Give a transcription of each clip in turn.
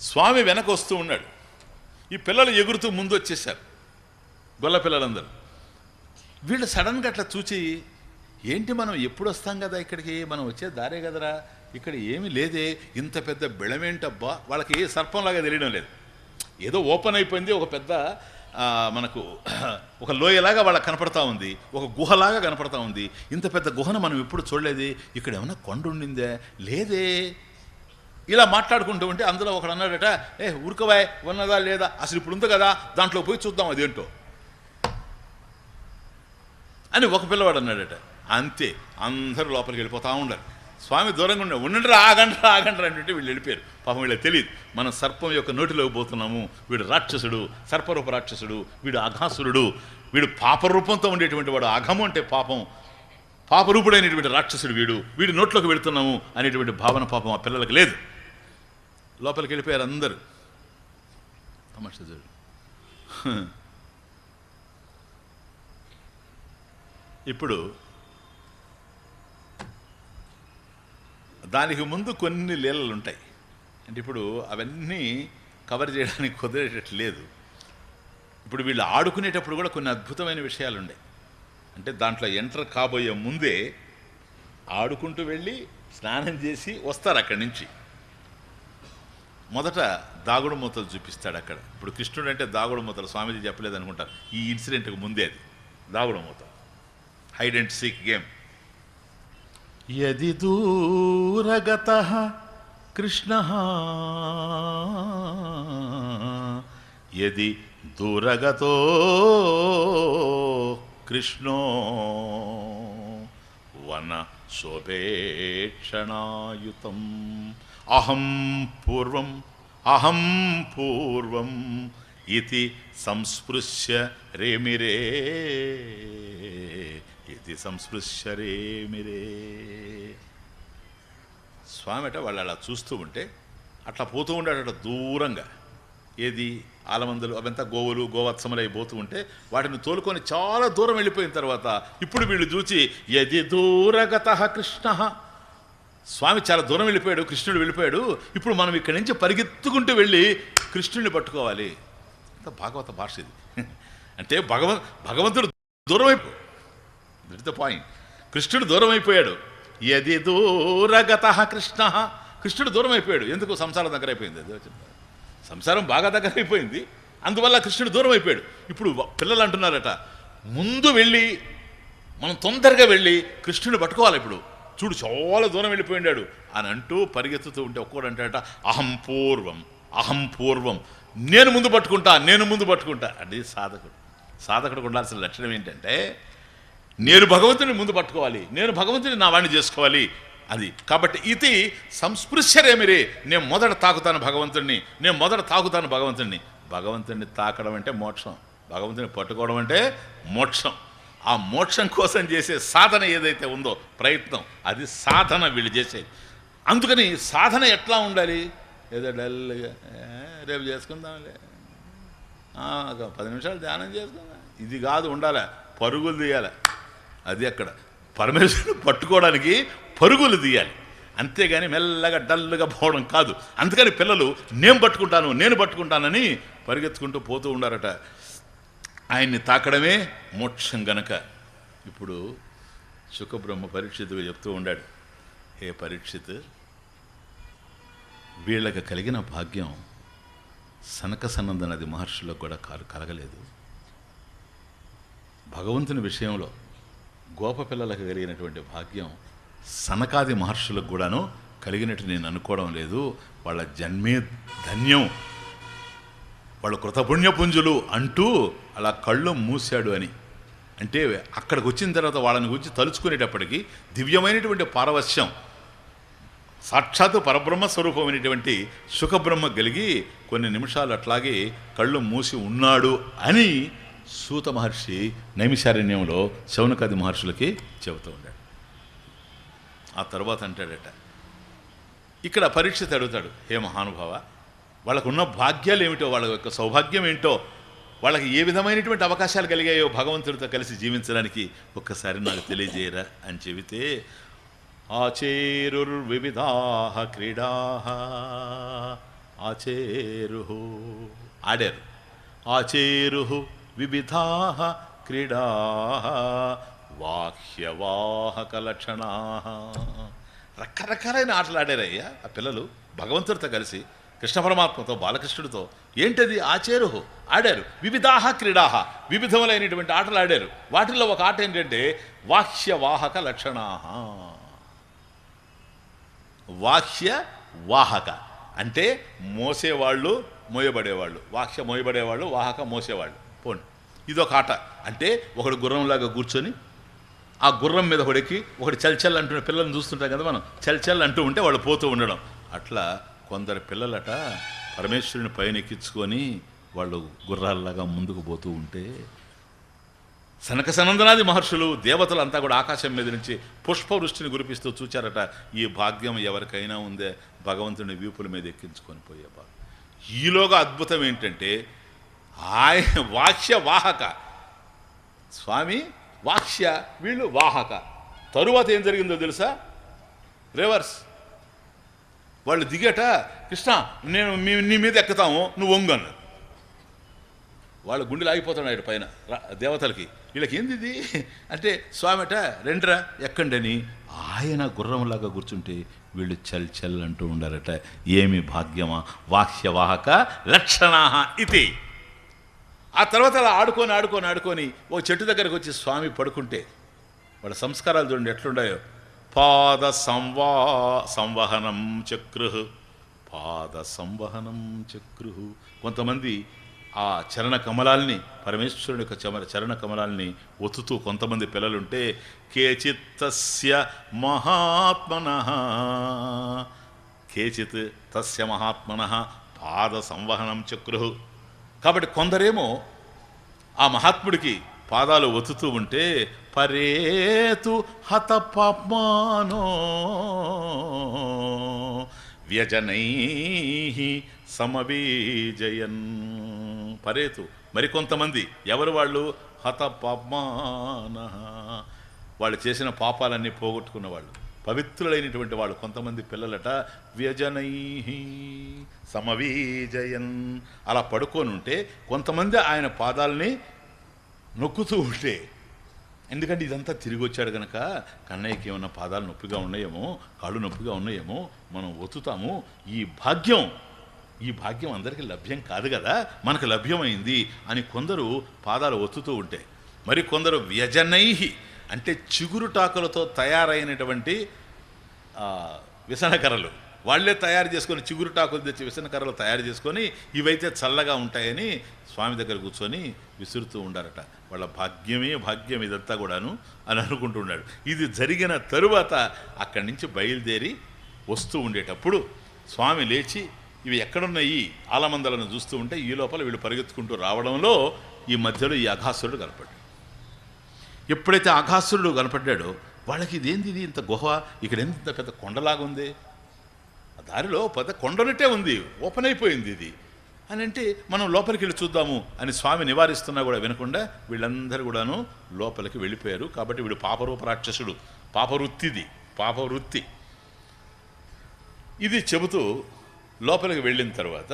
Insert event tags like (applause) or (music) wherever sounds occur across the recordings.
స్వామి వెనక వస్తూ ఉన్నాడు. ఈ పిల్లలు ఎగురుతూ ముందు వచ్చేసారు గొల్ల పిల్లలందరూ. వీళ్ళు సడన్గా అట్లా చూచి ఏంటి మనం ఎప్పుడు వస్తాం కదా ఇక్కడికి? మనం వచ్చే దారే కదరా? ఇక్కడ ఏమీ లేదే. ఇంత పెద్ద బెళమేంటబ్బా? వాళ్ళకి ఏ సర్పంలాగా తెలియడం లేదు. ఏదో ఓపెన్ అయిపోయింది. ఒక పెద్ద మనకు (clears throat) ఒక లోయలాగా వాళ్ళకి కనపడతా ఉంది. ఒక గుహలాగా కనపడతా ఉంది. ఇంత పెద్ద గుహను మనం ఎప్పుడు చూడలేదే. ఇక్కడ ఏమైనా కొండ ఉండిందే? లేదే. ఇలా మాట్లాడుకుంటూ ఉంటే అందులో ఒకడు అన్నాడట ఏ ఉరకవాయ్ ఉన్నదా లేదా? అసలు ఇప్పుడు ఉంది కదా దాంట్లో పోయి చూద్దాం అదేంటో. అని ఒక పిల్లవాడు అన్నాడట అంతే అందరూ లోపలికి వెళ్ళిపోతా ఉండరు స్వామి దూరంగా ఉండే ఉండండిరా ఆగండి ఆగండి అంటే వీళ్ళు వెళ్ళిపోయారు. పాపం వీళ్ళకి తెలియదు మనం సర్పం యొక్క నోటిలోకి పోతున్నాము వీడు రాక్షసుడు సర్పరూప రాక్షసుడు వీడు అఘాసురుడు వీడు పాపరూపంతో ఉండేటువంటి వాడు అఘము అంటే పాపం పాపరూపుడైనటువంటి రాక్షసుడు వీడు వీడి నోట్లోకి వెళుతున్నాము అనేటువంటి భావన పాపం ఆ పిల్లలకు లేదు. లోపలికి వెళ్ళిపోయారు అందరూ. తమాషా చూడు ఇప్పుడు దానికి ముందు కొన్ని లీలలు ఉంటాయి. అంటే ఇప్పుడు అవన్నీ కవర్ చేయడానికి కుదిరేటట్టు లేదు. ఇప్పుడు వీళ్ళు ఆడుకునేటప్పుడు కూడా కొన్ని అద్భుతమైన విషయాలు ఉన్నాయి అంటే దాంట్లో ఎంటర్ కాబోయే ముందే ఆడుకుంటూ వెళ్ళి స్నానం చేసి వస్తారు అక్కడి నుంచి. మొదట దాగుడు మూతలు చూపిస్తాడు అక్కడ. ఇప్పుడు కృష్ణుడు అంటే దాగుడు మూతలు స్వామీజీ చెప్పలేదు అనుకుంటారు. ఈ ఇన్సిడెంట్కి ముందే అది దాగుడు మూత. హైడ్ అండ్ సీక్ గేమ్ యది దూరగత కృష్ణ. యది దూరగతో కృష్ణో వన శోభేక్షణాయుతం. అహం పూర్వం అహం పూర్వం ఇది సంస్పృశ్య రేమిరే. ఇది సంస్పృశ్య రేమిరే. స్వామిట వాళ్ళు అలా చూస్తూ ఉంటే అట్లా పోతూ ఉండేట దూరంగా ఏది ఆలమందులు అవంతా గోవులు గోవత్సములు అయిపోతూ ఉంటే వాటిని తోలుకొని చాలా దూరం వెళ్ళిపోయిన తర్వాత ఇప్పుడు వీళ్ళు చూచి యది దూరగత కృష్ణ. స్వామి చాలా దూరం వెళ్ళిపోయాడు కృష్ణుడు వెళ్ళిపోయాడు. ఇప్పుడు మనం ఇక్కడి నుంచి పరిగెత్తుకుంటూ వెళ్ళి కృష్ణుడిని పట్టుకోవాలి. అంత భాగవత భాష ఇది. అంటే భగవ భగవంతుడు దూరం అయిపో దట్ ద పాయింట్ కృష్ణుడు దూరం అయిపోయాడు. ఎది దూరగత కృష్ణ. కృష్ణుడు దూరం అయిపోయాడు. ఎందుకు సంసారం దగ్గర అయిపోయింది? అది సంసారం బాగా దగ్గర అయిపోయింది. అందువల్ల కృష్ణుడు దూరం అయిపోయాడు. ఇప్పుడు పిల్లలు అంటున్నారట. ముందు వెళ్ళి మనం తొందరగా వెళ్ళి కృష్ణుని పట్టుకోవాలి ఇప్పుడు. చూడు చాలా దూరం వెళ్ళిపోయినాడు అని అంటూ పరిగెత్తుతూ ఉంటే ఒక్కడు అంటాడట అహం పూర్వం అహం పూర్వం నేను ముందు పట్టుకుంటా నేను ముందు పట్టుకుంటా. అది సాధకుడు. సాధకుడికి ఉండాల్సిన లక్షణం ఏంటంటే నేను భగవంతుని ముందు పట్టుకోవాలి నేను భగవంతుని నా వాణ్ణి చేసుకోవాలి. అది. కాబట్టి ఇది సంస్పృశ్యరేమిరే నేను మొదట తాకుతాను భగవంతుడిని నేను మొదట తాకుతాను భగవంతుడిని భగవంతుడిని తాకడం అంటే మోక్షం. భగవంతుని పట్టుకోవడం అంటే మోక్షం. ఆ మోక్షం కోసం చేసే సాధన ఏదైతే ఉందో ప్రయత్నం అది సాధన వీళ్ళు చేసేది. అందుకని సాధన ఎట్లా ఉండాలి? ఏదో డల్గా రేపు చేసుకుందాంలే. పది నిమిషాలు ధ్యానం చేసుకుందాం. ఇది కాదు ఉండాలి? పరుగులు తీయాలి? అది అక్కడ పరమేశ్వరుని పట్టుకోవడానికి పరుగులు తీయాలి. అంతేగాని మెల్లగా డల్గా పోవడం కాదు. అందుకని పిల్లలు నేను పట్టుకుంటాను నేను పట్టుకుంటానని పరిగెత్తుకుంటూ పోతూ ఉండారట. ఆయన్ని తాకడమే మోక్షం గనక. ఇప్పుడు సుఖబ్రహ్మ పరీక్షితుగా చెప్తూ ఉండాడు హే పరీక్షిత్ వీళ్ళకి కలిగిన భాగ్యం సనక సనంద మహర్షులకు కూడా కాలు కలగలేదు. భగవంతుని విషయంలో గోప పిల్లలకు కలిగినటువంటి భాగ్యం సనకాది మహర్షులకు కూడాను కలిగినట్టు నేను అనుకోవడం లేదు. వాళ్ళ జన్మే ధన్యం వాళ్ళు కృతపుణ్యపుంజులు అంటూ అలా కళ్ళు మూశాడు అని. అంటే అక్కడికి వచ్చిన తర్వాత వాళ్ళని గురించి తలుచుకునేటప్పటికీ దివ్యమైనటువంటి పారవశ్యం సాక్షాత్తు పరబ్రహ్మ స్వరూపమైనటువంటి సుఖబ్రహ్మ కలిగి కొన్ని నిమిషాలు అట్లాగే కళ్ళు మూసి ఉన్నాడు అని సూత మహర్షి నైమిషారణ్యంలో శౌనకాది మహర్షులకి చెబుతూ ఉన్నాడు. ఆ తర్వాత అంటాడట ఇక్కడ పరీక్ష అడుగుతాడు హే మహానుభావ వాళ్ళకున్న భాగ్యాలు ఏమిటో వాళ్ళ యొక్క సౌభాగ్యం ఏంటో వాళ్ళకి ఏ విధమైనటువంటి అవకాశాలు కలిగాయో భగవంతుడితో కలిసి జీవించడానికి ఒక్కసారి నాకు తెలియజేయరా అని చెబితే ఆచేరుర్వివిధా క్రీడా ఆచేరు ఆడారు. ఆచేరు వివిధా క్రీడా వాహ్యవాహక లక్షణ రకరకాలైన ఆటలు ఆడారయ్యా ఆ పిల్లలు. భగవంతుడితో కలిసి కృష్ణ పరమాత్మతో బాలకృష్ణుడితో ఏంటది? ఆచేరు ఆడారు. వివిధాహ క్రీడాహ వివిధములైనటువంటి ఆటలు ఆడారు. వాటిల్లో ఒక ఆట ఏంటంటే వాహ్యవాహక లక్షణా వాహ్య వాహక అంటే మోసేవాళ్ళు మోయబడేవాళ్ళు. వాహ్య మోయబడేవాళ్ళు వాహక మోసేవాళ్ళు. పోండి. ఇదొక ఆట. అంటే ఒకడు గుర్రంలాగా కూర్చొని ఆ గుర్రం మీద ఒకడికి ఒకటి చల్చల్ అంటున్న పిల్లల్ని చూస్తుంటాం కదా మనం చల్చల్ అంటూ ఉంటే వాళ్ళు పోతూ ఉండడం. అట్లా కొందరు పిల్లలట పరమేశ్వరుని పైన ఎక్కించుకొని వాళ్ళు గుర్రాల్లాగా ముందుకు పోతూ ఉంటే సనక సనందనాది మహర్షులు దేవతలంతా కూడా ఆకాశం మీద నుంచి పుష్పవృష్టిని కురిపిస్తూ చూచారట ఈ భాగ్యం ఎవరికైనా ఉందే? భగవంతుని వీపుల మీద ఎక్కించుకొని పోయే భాగ్యం. ఈలోగా అద్భుతం ఏంటంటే ఆయన వాక్య వాహక. స్వామి వాక్య వీళ్ళు వాహక. తరువాత ఏం జరిగిందో తెలుసా? రివర్స్. వాళ్ళు దిగట కృష్ణ నేను మీ నీ మీద ఎక్కుతాము నువ్వు వంగు అన్నారు. వాళ్ళ గుండెలు ఆగిపోతున్నాడు పైన దేవతలకి. వీళ్ళకి ఏంది ఇది? అంటే స్వామిట రెండ్రా ఎక్కండని. ఆయన గుర్రంలాగా కూర్చుంటే వీళ్ళు చల్ చల్ అంటూ ఉండారట. ఏమి భాగ్యమా వాహ్యవాహక లక్షణా ఇది. ఆ తర్వాత అలా ఆడుకొని ఆడుకొని ఆడుకొని ఓ చెట్టు దగ్గరకు వచ్చి స్వామి పడుకుంటే వాళ్ళ సంస్కారాలు చూడండి ఎట్లుండాయో. పాద సంవా సంవహనం చక్రు. పాద సంవహనం చక్రు. కొంతమంది ఆ చరణ కమలాల్ని పరమేశ్వరుని యొక్క చమర చరణ కమలాల్ని ఒత్తుతూ కొంతమంది పిల్లలుంటే కేచిత్తస్య మహాత్మన. కేచిత్ తస్య మహాత్మన. పాద సంవహనం చక్రు. కాబట్టి కొందరేమో ఆ మహాత్ముడికి పాదాలు ఒత్తుతూ ఉంటే పరేతు హత పాప్మానో వ్యజనై సమవీజయన్. పరేతు. మరికొంతమంది ఎవరు వాళ్ళు? హత వాళ్ళు చేసిన పాపాలన్నీ పోగొట్టుకున్న వాళ్ళు. పవిత్రులైనటువంటి వాళ్ళు. కొంతమంది పిల్లలట వ్యజనై సమవీజయన్. అలా పడుకొని ఉంటే కొంతమంది ఆయన పాదాలని నొక్కుతూ ఉంటే. ఎందుకంటే ఇదంతా తిరిగి వచ్చాడు కనుక కన్నయ్యకి ఏమన్నా పాదాలు నొప్పిగా ఉన్నాయేమో కాళ్ళు నొప్పిగా ఉన్నాయేమో మనం ఒత్తుతాము. ఈ భాగ్యం ఈ భాగ్యం అందరికీ లభ్యం కాదు కదా మనకు లభ్యమైంది అని కొందరు పాదాలు ఒత్తుతూ ఉంటే. మరి కొందరు వ్యజనై అంటే చిగురుటాకులతో తయారైనటువంటి ఆ, విసనకర్రలు వాళ్ళే తయారు చేసుకొని చిగురుటాకులు తెచ్చి విసనకర్రలు తయారు చేసుకొని ఇవైతే చల్లగా ఉంటాయని స్వామి దగ్గర కూర్చొని విసురుతూ ఉండారట. వాళ్ళ భాగ్యమే భాగ్యం ఇదంతా కూడాను అని అనుకుంటున్నాడు. ఇది జరిగిన తరువాత అక్కడి నుంచి బయలుదేరి వస్తూ ఉండేటప్పుడు స్వామి లేచి ఇవి ఎక్కడున్నాయి? ఆలమందలను చూస్తూ ఉంటే ఈ లోపల వీళ్ళు పరిగెత్తుకుంటూ రావడంలో ఈ మధ్యలో ఈ అఘాసురుడు కనపడ్డాడు. ఎప్పుడైతే అఘాసురుడు కనపడ్డాడో వాళ్ళకి ఇదేంది ఇది? ఇంత గుహ ఇక్కడ ఎంత ఇంత పెద్ద కొండలాగా ఉంది ఆ దారిలో పెద్ద కొండనట్టే ఉంది. ఓపెన్ అయిపోయింది ఇది. అని అంటే మనం లోపలికి వెళ్ళి చూద్దాము అని స్వామి నివారిస్తున్నా కూడా వినకుండా వీళ్ళందరూ కూడాను లోపలికి వెళ్ళిపోయారు. కాబట్టి వీడు పాపరూప రాక్షసుడు పాపవృత్తిది పాపవృత్తి. ఇది చెబుతూ లోపలికి వెళ్ళిన తర్వాత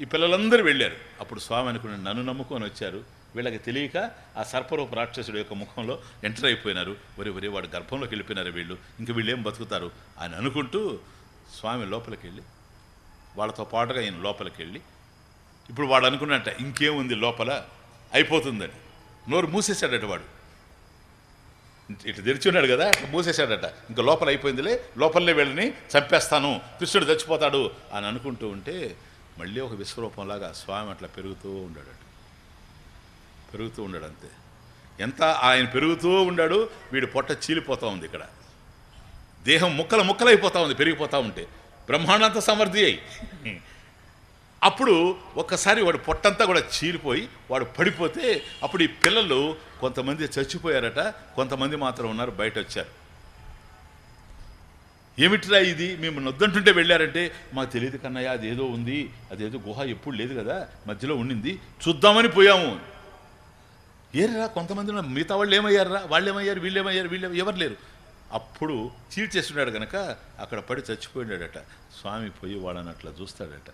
ఈ పిల్లలందరూ వెళ్ళారు. అప్పుడు స్వామి అనుకుని నన్ను నమ్ముకొని వచ్చారు. వీళ్ళకి తెలియక ఆ సర్పరూప రాక్షసుడు యొక్క ముఖంలో ఎంటర్ అయిపోయినారు. ఒరే ఒరే వాడు గర్భంలోకి వెళ్ళిపోయినారు వీళ్ళు. ఇంక వీళ్ళు ఏం బతుకుతారు అని అనుకుంటూ స్వామి లోపలికి వెళ్ళి వాళ్ళతో పాటుగా ఈయన లోపలికి వెళ్ళి ఇప్పుడు వాడు అనుకున్నట్ట ఇంకేముంది లోపల? అయిపోతుందని. నోరు మూసేశాడట వాడు. ఇటు తెరిచి ఉన్నాడు కదా అట్లా మూసేశాడట. ఇంకా లోపల అయిపోయిందిలే లోపలనే వెళ్ళని చంపేస్తాను కృష్ణుడు చచ్చిపోతాడు అని అనుకుంటూ ఉంటే మళ్ళీ ఒక విశ్వరూపంలాగా స్వామి అట్లా పెరుగుతూ ఉండాడట. పెరుగుతూ ఉన్నాడు అంతే. ఎంత ఆయన పెరుగుతూ ఉన్నాడు వీడు పొట్ట చీలిపోతూ ఉంది ఇక్కడ. దేహం ముక్కలు ముక్కలైపోతూ ఉంది పెరిగిపోతూ ఉంటే. బ్రహ్మాండంత సమర్థి అయి. అప్పుడు ఒక్కసారి వాడు పొట్టంతా కూడా చీలిపోయి వాడు పడిపోతే అప్పుడు ఈ పిల్లలు కొంతమంది చచ్చిపోయారట కొంతమంది మాత్రం ఉన్నారు బయట వచ్చారు ఏమిట్రా ఇది? మేము నొద్దంటుంటే వెళ్ళారంటే మాకు తెలియదు కన్నయ్య అదేదో ఉంది అదేదో గుహ ఎప్పుడు లేదు కదా మధ్యలో ఉండింది చూద్దామని పోయాము. ఏర్రా కొంతమంది మిగతా వాళ్ళు ఏమయ్యారా? వాళ్ళు ఏమయ్యారు వీళ్ళు ఏమయ్యారు వీళ్ళు ఎవరు లేరు. అప్పుడు చీల్చేస్తున్నాడు కనుక అక్కడ పడి చచ్చిపోయినాడట. స్వామి పోయి వాళ్ళని అట్లా చూస్తాడట.